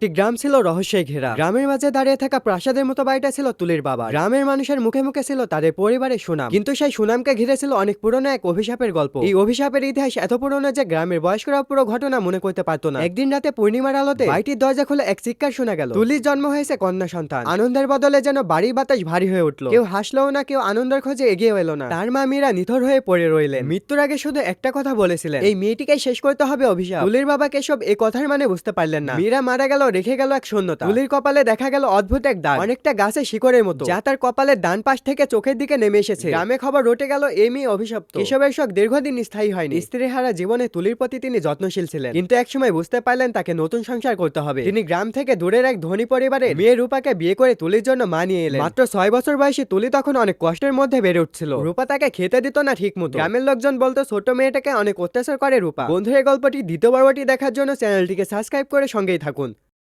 একটি গ্রাম ছিল রহস্যে ঘেরা। গ্রামের মাঝে দাঁড়িয়ে থাকা প্রাসাদের মতো বাড়িটা ছিল তুলির বাবা গ্রামের মানুষের মুখে মুখে ছিল তাদের পরিবারের সুনাম। কিন্তু সেই সুনামকে ঘিরে ছিল অনেক পুরনো এক অভিশাপের গল্প। এই অভিশাপের ইতিহাস এত পুরনো যে গ্রামের বয়স্করা পুরো ঘটনা মনে করতে পারতো না। একদিন রাতে পূর্ণিমার আলোতে বাড়িটির দরজা খুলে এক চিৎকার শোনা গেল। তুলির জন্ম হয়েছে কন্যা সন্তান। আনন্দের বদলে যেন বাড়ির বাতাস ভারী হয়ে উঠল। কেউ হাসলো না, কেউ আনন্দের খোঁজে এগিয়ে এলো না। তার মা মীরা নিথর হয়ে পড়ে রইলেন। মৃত্যুর আগে শুধু একটা কথা বলেছিলেন। এই মেয়েটিকে শেষ করতে হবে অভিশাপ। তুলির বাবা কেশব এই কথার মানে বুঝতে পারলেন না। মীরা মারা গেল রেখে গেল এক শূন্যতা। তুলির কপালে দেখা গেল অদ্ভুত এক দাগ। অনেকটা গাছে শিকড়ের মতো। যা তার কপালের ডান পাশ থেকে চোখের দিকে নেমে এসেছে। গ্রামে খবর রটে গেল এই মেয়ে অভিশপ্ত। কেশবের শখ দীর্ঘদিন স্থায়ী হয়নি। স্ত্রী হারা জীবনে তুলির প্রতি তিনি যত্নশীল ছিলেন। কিন্তু একসময় বুঝতে পারলেন তাকে নতুন সংসার করতে হবে। তিনি গ্রাম থেকে দূরের এক ধনী পরিবারের মেয়ে রূপাকে বিয়ে করে তুলির জন্য মা নিয়ে এলেন। মাত্র ছয় বছর বয়সী তুলি তখন অনেক কষ্টের মধ্যে বেড়ে উঠছিল। রূপা তাকে খেতে দিত না ঠিক মতো গ্রামের লোকজন বলতো ছোট মেয়েটাকে অনেক অত্যাচার করে রূপা। বন্ধু এই গল্পটি দ্বিতীয় পর্বটি দেখার জন্য চ্যানেলটিকে সাবস্ক্রাইব করে সঙ্গেই থাকুন।